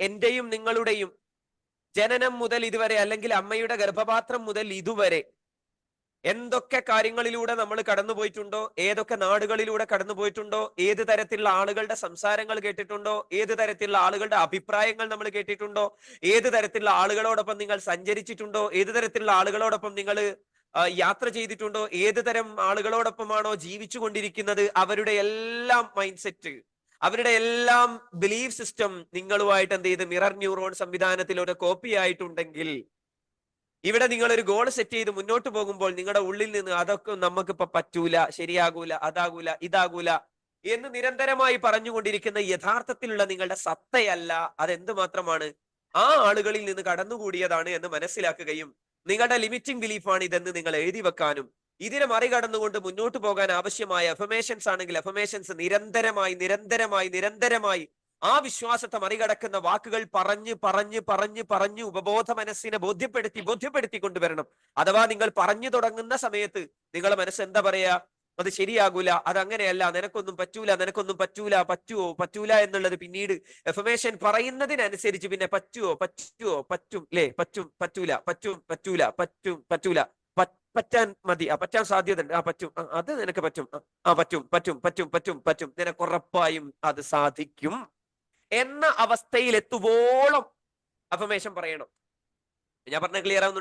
എന്റെയും നിങ്ങളുടെയും ജനനം മുതൽ ഇതുവരെ അല്ലെങ്കിൽ അമ്മയുടെ ഗർഭപാത്രം മുതൽ ഇതുവരെ എന്തൊക്കെ കാര്യങ്ങളിലൂടെ നമ്മൾ കടന്നു പോയിട്ടുണ്ടോ ഏതൊക്കെ നാടുകളിലൂടെ കടന്നു പോയിട്ടുണ്ടോ ഏത് തരത്തിലുള്ള ആളുകളുടെ സംസാരങ്ങൾ കേട്ടിട്ടുണ്ടോ? ഏത് തരത്തിലുള്ള ആളുകളുടെ അഭിപ്രായങ്ങൾ നമ്മൾ കേട്ടിട്ടുണ്ടോ? ഏത് തരത്തിലുള്ള ആളുകളോടൊപ്പം നിങ്ങൾ സഞ്ചരിച്ചിട്ടുണ്ടോ? ഏത് തരത്തിലുള്ള ആളുകളോടൊപ്പം നിങ്ങൾ യാത്ര ചെയ്തിട്ടുണ്ടോ? ഏത് തരം ആളുകളോടൊപ്പമാണോ ജീവിച്ചു കൊണ്ടിരിക്കുന്നത് അവരുടെ എല്ലാം മൈൻഡ് സെറ്റ് അവരുടെ എല്ലാം ബിലീഫ് സിസ്റ്റം നിങ്ങളുമായിട്ട് എന്ത് ചെയ്ത് മിറർ ന്യൂറോൺ സംവിധാനത്തിൽ ഒരു കോപ്പി ആയിട്ടുണ്ടെങ്കിൽ ഇവിടെ നിങ്ങൾ ഒരു ഗോൾ സെറ്റ് ചെയ്ത് മുന്നോട്ട് പോകുമ്പോൾ നിങ്ങളുടെ ഉള്ളിൽ നിന്ന് അതൊക്കെ നമുക്കിപ്പോ പറ്റൂല ശരിയാകൂല അതാകൂല ഇതാകൂല എന്ന് നിരന്തരമായി പറഞ്ഞുകൊണ്ടിരിക്കുന്ന യഥാർത്ഥത്തിലുള്ള നിങ്ങളുടെ സത്തയല്ല. അതെന്ത് മാത്രമാണ് ആ ആളുകളിൽ നിന്ന് കടന്നുകൂടിയതാണ് എന്ന് മനസ്സിലാക്കുകയും നിങ്ങളുടെ ലിമിറ്റിംഗ് ബിലീഫാണ് ഇതെന്ന് നിങ്ങൾ എഴുതി വെക്കാനും ഇതിനെ മറികടന്നുകൊണ്ട് മുന്നോട്ട് പോകാൻ ആവശ്യമായ എഫമേഷൻസ് ആണെങ്കിൽ എഫമേഷൻസ് നിരന്തരമായി നിരന്തരമായി നിരന്തരമായി ആ വിശ്വാസത്തെ മറികടക്കുന്ന വാക്കുകൾ പറഞ്ഞ് പറഞ്ഞ് പറഞ്ഞ് പറഞ്ഞ് ഉപബോധ മനസ്സിനെ ബോധ്യപ്പെടുത്തി ബോധ്യപ്പെടുത്തി കൊണ്ടുവരണം. അഥവാ നിങ്ങൾ പറഞ്ഞു തുടങ്ങുന്ന സമയത്ത് നിങ്ങളെ മനസ്സ് എന്താ പറയാ? അത് ശരിയാകൂല അത് അങ്ങനെയല്ല നിനക്കൊന്നും പറ്റൂല നിനക്കൊന്നും പറ്റൂല പറ്റുവോ പറ്റൂല എന്നുള്ളത് പിന്നീട് എഫമേഷൻ പറയുന്നതിനനുസരിച്ച് പിന്നെ പറ്റുവോ പറ്റുവോ പറ്റും ലേ പറ്റും പറ്റൂല പറ്റും പറ്റൂല പറ്റും പറ്റൂല. പറ്റാൻ മതി. ആ പറ്റാൻ സാധ്യത ഉണ്ട് ആ പറ്റും. അത് നിനക്ക് പറ്റും. ആ, പറ്റും പറ്റും പറ്റും പറ്റും പറ്റും. നിനക്ക് ഉറപ്പായും അത് സാധിക്കും. എന്ന അവസ്ഥയിൽ എത്തുവോളം അഫമേഷൻ പറയണം. ഞാൻ പറഞ്ഞ ക്ലിയർ ആവുന്നു